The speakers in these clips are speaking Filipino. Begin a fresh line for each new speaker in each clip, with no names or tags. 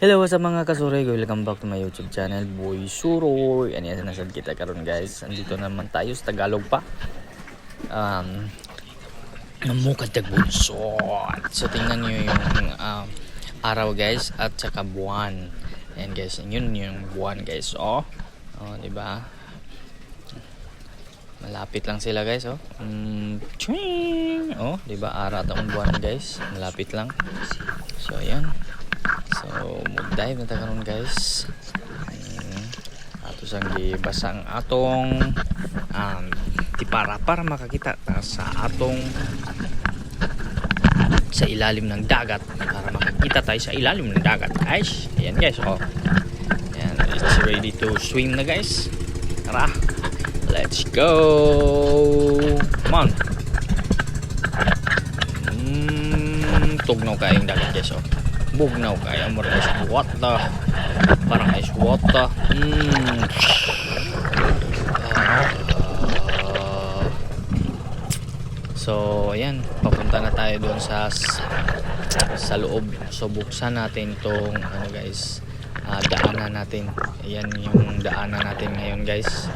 Hello sa mga kasuroy, welcome back to my YouTube channel, Boy Suroy. Ano yan, nasad kita karon guys. Andito naman tayo sa Tagalog pa. Um, namukad tagbunsot. So tingnan nyo yung um, araw guys at saka buwan. Ayan guys, yun yung buwan guys. Oh, oh di ba? Malapit lang sila guys, oh. Mm, ching! Oh, di ba? Ara taong buwan guys. Malapit lang. So, ayan. So, mag-dive na ta karon guys. Mm, ato sang gibasa ang atong um, tipara para makakita ta sa atong sa ilalim ng dagat para makakita tayo sa ilalim ng dagat guys. Ayan guys oh. Ayan it's ready to swim na guys. Tara let's go. Come on. Mm, tugnaw kayong dagat guys oh bugnaw kaya mo guys what the parang ice water mm. So, ayan, papunta na tayo doon sa sa loob. So, buksan natin tong ano guys, ah, daanan natin. Ayan yung daanan natin ngayon guys.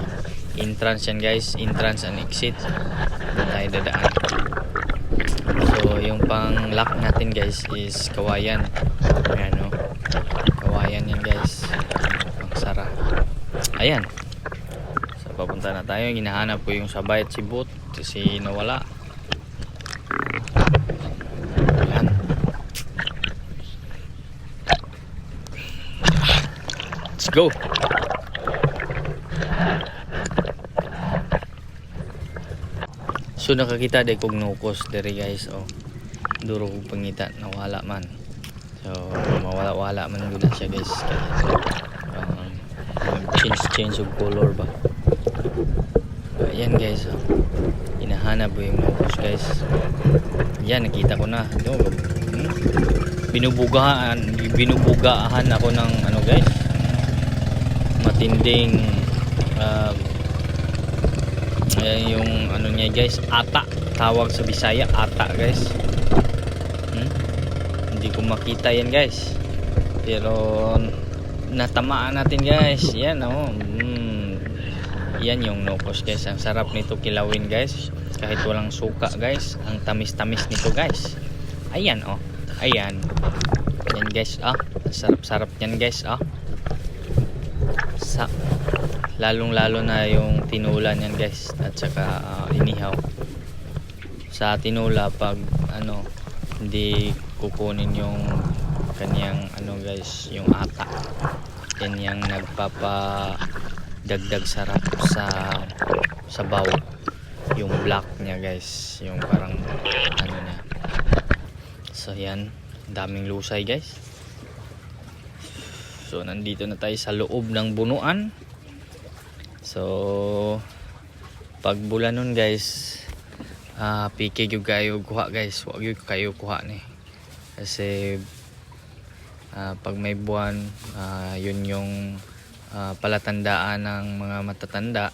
Entrance yan guys, entrance and exit. Doon tayo dadaan. Yung pang lock natin guys is kawayan. Ayan o. Kawayan yan guys. Pang sara. Ayan. So, papunta na tayo. Hinahanap ko yung sabay at si Boot kasi nawala. Let's go. So nakakita day kog nukos dere guys oh. Duro kog pangita nawala man. So mawala-wala man gud siya guys. Kaya, um, change change of color ba. So, ayan guys oh. Hinahanap ko yung nukos guys. Yan nakita ko na. Ito, hmm? Binubugahan, binubugahan ako ng ano guys. Matinding uh, yung ano niya guys, ata. Tawag sa Bisaya, ata guys. Hindi ko makita yan guys. Pero natamaan natin guys. Yan oh. Hmm. Yan yung nokos guys. Ang sarap nito kilawin guys. Kahit walang suka guys. Ang tamis-tamis nito guys. Ayan oh. Ayan. Yan guys ah. Sarap-sarap yan guys ah. Sa lalong lalo na yung tinulan yan guys at saka uh, inihaw sa tinula pag ano hindi kukunin yung kanyang ano guys yung ata. Yan yung nagpapa dagdag sarap sa sabaw yung black niya guys. Yung parang ano niya. So yan. Daming lusay guys. So nandito na tayo sa loob ng bunuan. So pag bulanon guys, ah piki gyud kayo kuha guys, wag gyud kayo kuha ni. Kasi ah, pag may buwan, ah, yun yung ah, palatandaan ng mga matatanda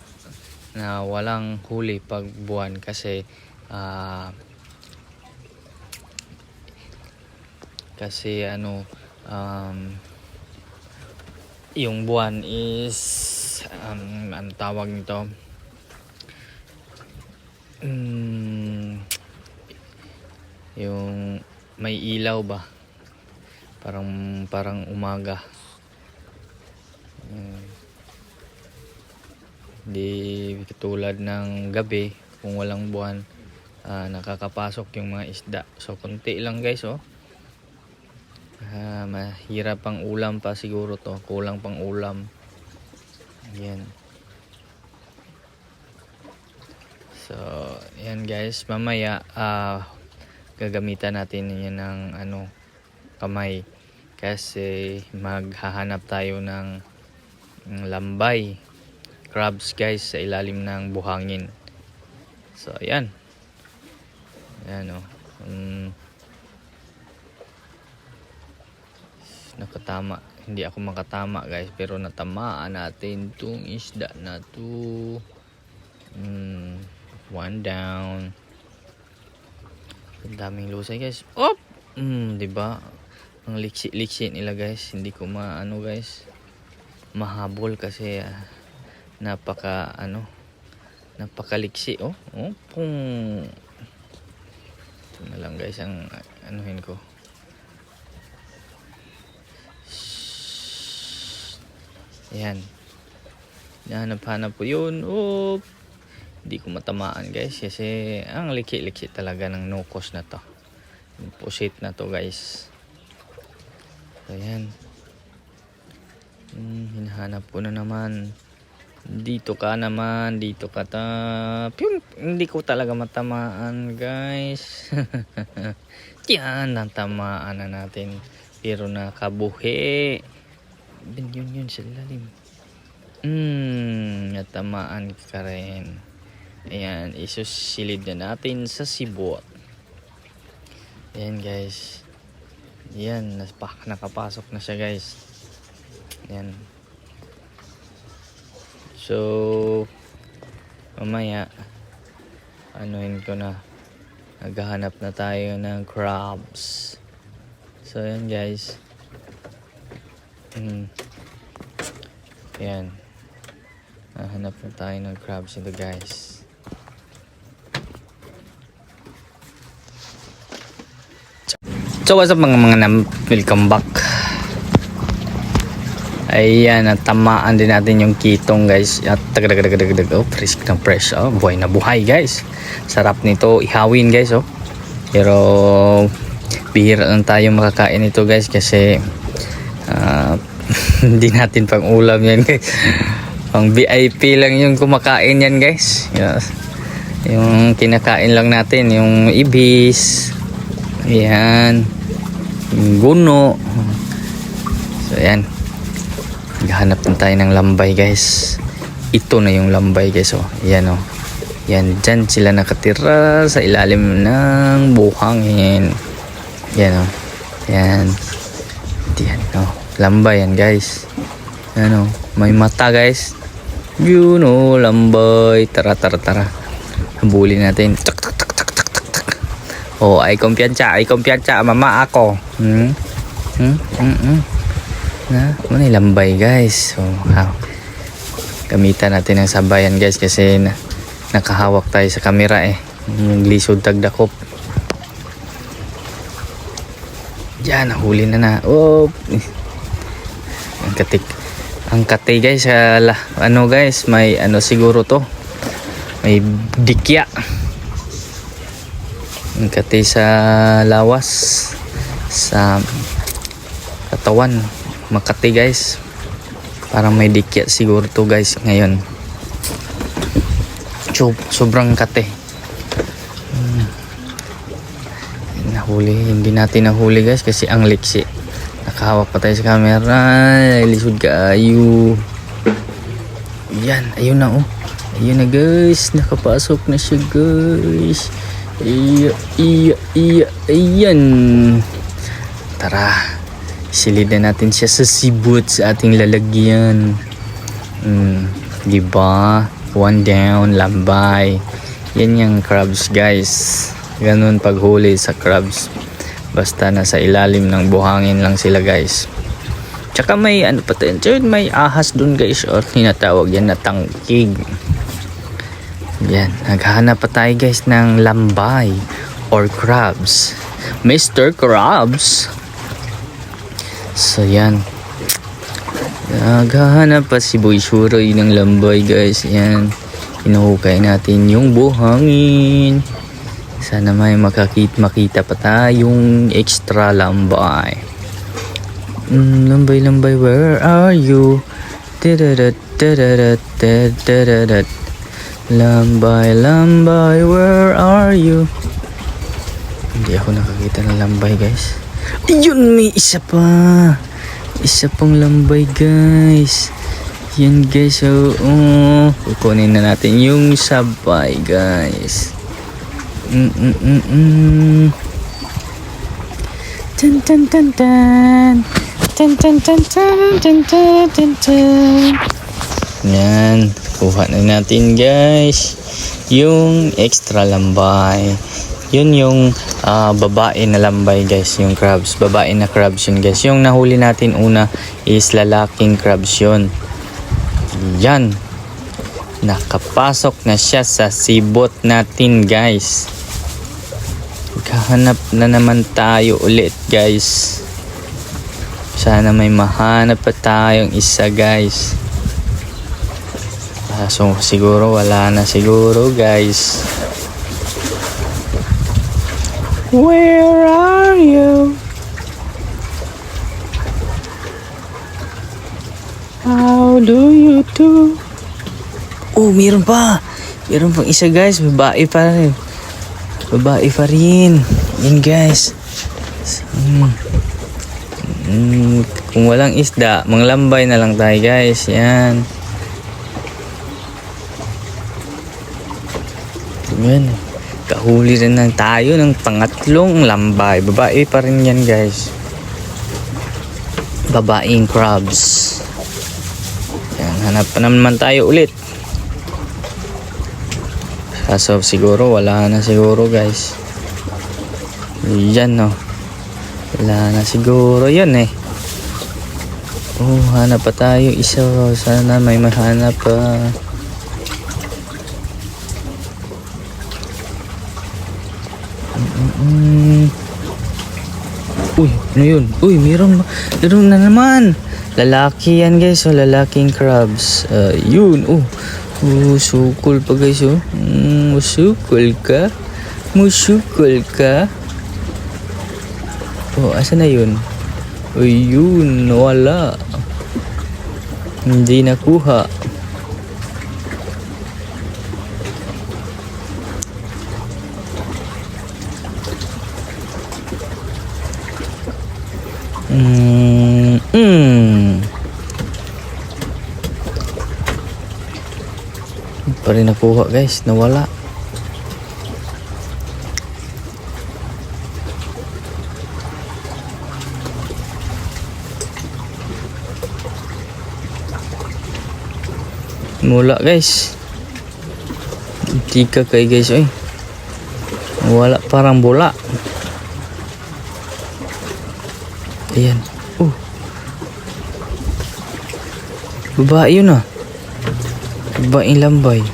na walang huli pag buwan kasi ah, kasi ano um, yung buwan is um, ano tawag nito? Mm, yung may ilaw ba? Parang parang umaga. Mm. hindi katulad ng gabi kung walang buwan ah, nakakapasok yung mga isda. So konti lang guys oh. Ah, mahirap pang ulam pa siguro to. Kulang pang ulam. Yan so yan guys. Mamaya ah gagamitan natin yan ng ano kamay. Kasi maghahanap tayo ng, lambay. Crabs guys sa ilalim ng buhangin. So ayan. Ayan o um, nakatama. Hindi ako makatama guys pero natamaan natin tong isda na to. Mm, one down ang daming lusay guys. Op! Mm, di ba? Ang liksi-liksi nila guys. Hindi ko maano guys. Mahabol kasi ah, napaka ano napakaliksi oh. Oh pung ito na lang guys ang anuhin ko. Yan nahanap-hanap po yun. Oh hindi ko matamaan guys kasi ang liki-liki talaga ng nukos na to. Pusit na to guys. So yan hmm, hinahanap ko na naman. Dito ka naman dito ka ta Piyum! hindi ko talaga matamaan guys. Yan natamaan na natin. Pero nakabuhi. Yun yun yun sa lalim Hmm, natamaan ka rin. Ayan, isusilid na natin sa sibot. Ayan guys. Ayan, naspa, nakapasok na siya guys. Ayan. So, mamaya, anuhin ko na. Naghahanap na tayo ng crabs. So, ayan guys. Hmm. Ayan. Hanap na tayo ng crabs ito guys. So what's up mga mga nam, welcome back. Ayan, natamaan din natin yung kitong guys. At tagadagadagadagdag. Oh, fresh na fresh. Oh, buhay na buhay guys. Sarap nito ihawin guys oh. Pero bihira lang tayo makakain ito guys kasi ah, hindi natin pang ulam yan guys. Pang VIP lang yung kumakain yan guys. Yes. Yung kinakain lang natin, yung ibis. Ayan. Guno. So ayan. Naghahanap na tayo ng lambay guys. Ito na yung lambay guys. Oh. Ayan oh. Yan, dyan sila nakatira sa ilalim ng buhangin. Yan oh. Yan. Yan oh. Lambay yan guys. Yan oh. May mata guys. Yun oh, lambay. Tara, tara, tara. Habulin natin. Tak, Oh, ay kumpiyansa, ay kumpiyansa. Mama ako. Hmm? Hmm? Hmm? hmm. Na, yung lambay guys. So, how? Gamitan natin ng sabayan guys kasi na, nakahawak tayo sa camera eh. Yung lisod tagdakop. Yan, nahuli na na. Oh, ang katik. Ang kate guys, sa la, ano guys, may ano siguro to. May dikya. Kate sa lawas. Sa katawan. Makati guys. Parang may dikya siguro to guys ngayon. So, sobrang kate. Hmm. Nahuli, hindi natin nahuli guys kasi ang liksi. Nakahawak pa tayo sa camera. Ay, Lisod ka ayo. Yan, ayun na oh. Ayun na guys, nakapasok na siya guys. Iya, iya, iya, ayan. Tara, silid na natin siya sa sibot sa ating lalagyan. Hmm, di ba? One down, lambay. Yan yung crabs guys. Ganun paghuli sa crabs. Basta nasa ilalim ng buhangin lang sila guys. Tsaka may ano pa tayo. May ahas dun guys. Or tinatawag yan na tangkig. Yan. Naghahanap pa tayo guys ng lambay or crabs. Mr. Crabs. So yan. Naghahanap pa si Boy Shuroy ng lambay guys. Yan. Hinuhukay natin yung buhangin. Sana may makakit makita pa tayong extra lambay. Mm, lambay lambay where are you? Tadadad, tadadad, tadadad. Lambay lambay where are you? Hindi ako nakakita ng lambay guys. Ayun may isa pa. Isa pang lambay guys. Yan guys. Oo. Oh, Kukunin na natin yung sabay guys. Mm mm mm mm. Tan tan tan tan. Tan tan tan tan tan tan tan tan. Yan. Kuha na natin guys. Yung extra lambay. Yun yung ah, babae na lambay guys. Yung crabs. Babae na crabs yun guys. Yung nahuli natin una is lalaking crabs yun. Yan. Nakapasok na siya sa sibot natin guys. Kahanap na naman tayo ulit guys. Sana may mahanap pa tayong isa guys so siguro wala na siguro guys Where are you? How do you do? Oh, meron pa. Meron pang isa guys. Babae pa rin. Babae pa rin. Yan guys. Mm. Mm, kung walang isda, manglambay na lang tayo guys. Yan. Yan. Kahuli rin na tayo ng pangatlong lambay. Babae pa rin yan guys. Babaeng crabs. Yan, hanap pa naman tayo ulit. Kaso siguro wala na siguro guys. Yan no. Wala na siguro yun eh. Oh, hanap pa tayo isa. Sana may mahanap pa. Mm. Uy, ano yun? Uy, meron, meron na naman. Lalaki yan guys, oh, lalaking crabs. Uh, yun, oh. Oh, sukol pa guys, oh. Mm, musukol ka? Musukol ka? Oh, asa na yun? Oh, yun, wala. Hindi nakuha. Mm, mm. Pa rin nakuha guys, nawala. Mula guys. Tika kay guys oy. Wala parang bola. Ayan. Oh. Babae yun ah. Babaeng lambay.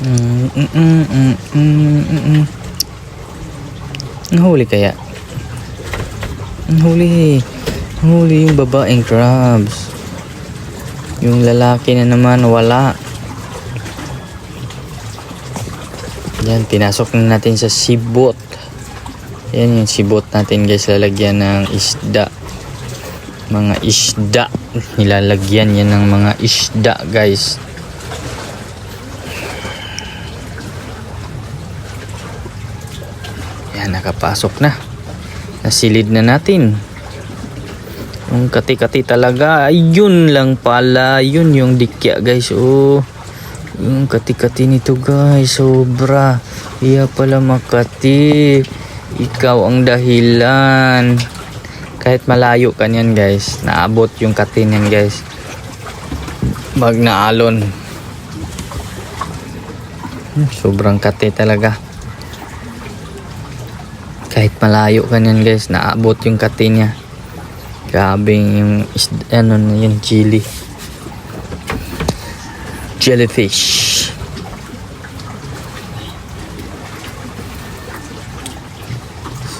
Mm, mm, mm, mm, mm, mm, mm. Nahuli kaya? Nahuli. Nahuli yung babaeng crabs. Yung lalaki na naman wala. Yan, pinasok na natin sa sibot. Yan yung sibot natin guys, lalagyan ng isda. Mga isda. Nilalagyan yan ng mga isda guys. Yan, nakapasok na. Nasilid na natin. Yung kati-kati talaga, ayun lang pala, yun yung dikya guys, oh. Yung kati-kati nito guys, sobra. Iya pala makati. Ikaw ang dahilan. Kahit malayo ka niyan guys, naabot yung kati niyan guys. Mag naalon. Hmm, Sobrang kati talaga. Kahit malayo ka niyan guys, naabot yung kati niya. Grabe yung ano na yun, chili. Jellyfish.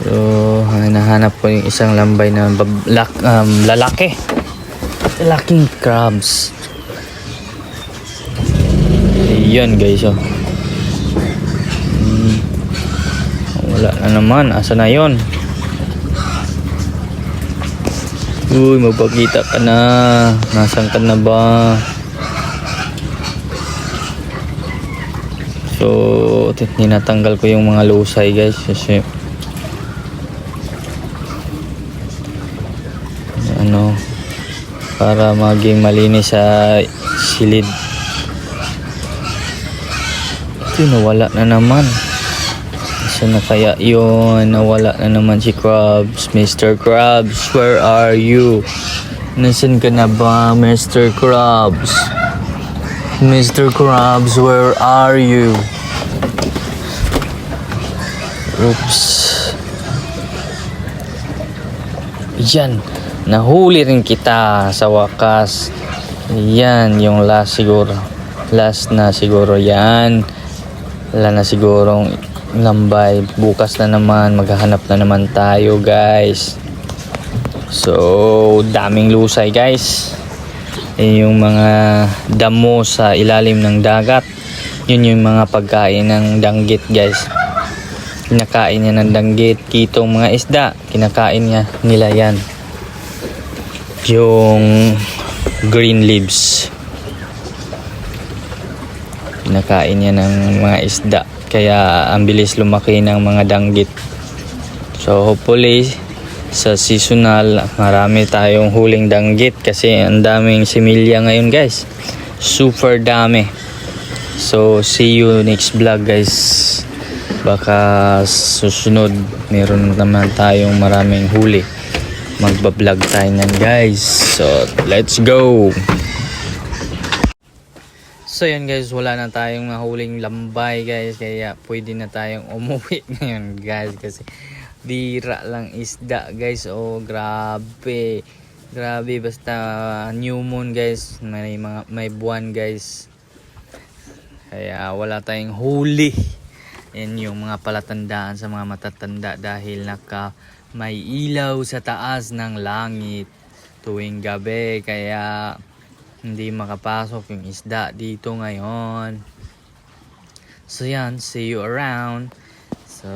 So, hinahanap ko yung isang lambay na bab- lak- um, lalaki. Lalaking crabs. Ayan guys, oh. Hmm. Wala na naman. Asa na yon? Uy, magpakita ka na. Nasaan ka na ba? So, ninatanggal ko yung mga lusay guys kasi ano para maging malinis sa silid. Ito nawala na naman. Saan na kaya yun? Nawala na naman si Krabs. Mr. Krabs, where are you? Nasaan ka na ba, Mr. Krabs? Mr. Krabs, where are you? Oops. Yan. Nahuli rin kita sa wakas. Yan, yung last siguro. Last na siguro yan. Wala na sigurong lambay. Bukas na naman. Maghahanap na naman tayo guys. So, daming lusay guys. Yung mga damo sa ilalim ng dagat. Yun yung mga pagkain ng danggit guys. Kinakain niya ng danggit. Kitong mga isda. Kinakain niya nila yan. Yung green leaves. Kinakain niya ng mga isda. Kaya ang bilis lumaki ng mga danggit. So hopefully sa seasonal marami tayong huling danggit kasi ang daming similya ngayon guys. Super dami. So see you next vlog guys. Baka susunod meron naman tayong maraming huli. Magbablog tayo nan guys. So let's go. So yan guys, wala na tayong nahuling lambay guys. Kaya pwede na tayong umuwi ngayon guys. Kasi bira lang isda guys. Oh grabe. Grabe basta new moon guys. May, mga, may buwan guys. Kaya wala tayong huli. Yan yung mga palatandaan sa mga matatanda dahil naka may ilaw sa taas ng langit tuwing gabi. Kaya hindi makapasok yung isda dito ngayon. So yan, see you around. So,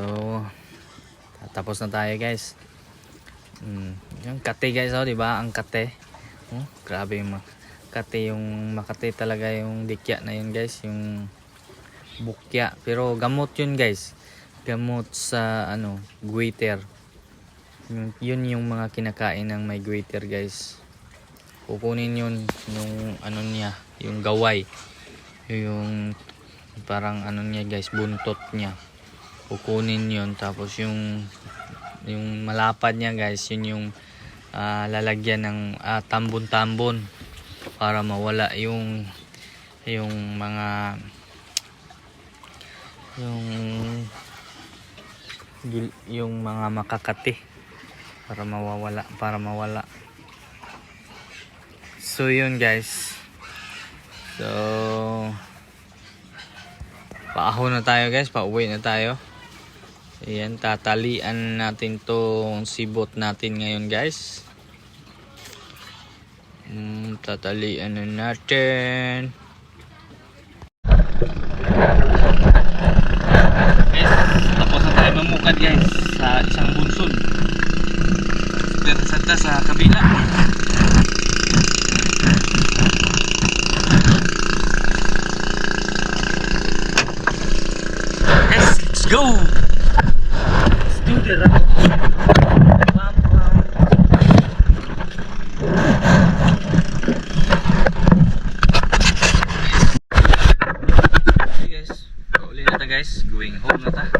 tapos na tayo guys. Mm, yung kate guys, oh, di ba? Ang kate. Oh, grabe yung kate yung makate talaga yung dikya na yun guys, yung bukya. Pero gamot yun guys. Gamot sa ano, guiter. Yun, yun yung mga kinakain ng may guiter guys kukunin yun yung ano niya yung gaway. Yung parang ano niya guys buntot niya. Kukunin yun tapos yung yung malapad niya guys yun yung ah, lalagyan ng ah, tambon-tambon para mawala yung yung mga yung yung mga makakati para mawawala para mawala So yun guys. So paahon na tayo guys, pauwi na tayo. Ayan, tatalian natin tong sibot natin ngayon guys. Mm, tatalian na natin. Guys, tapos tayo mamukad guys sa isang bunson. Pero sa sa kabila. Yes, go! Let's do the run. Pam, pam. Okay guys, kauli na ta guys. Going home na ta.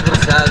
Maganda bro sa guys.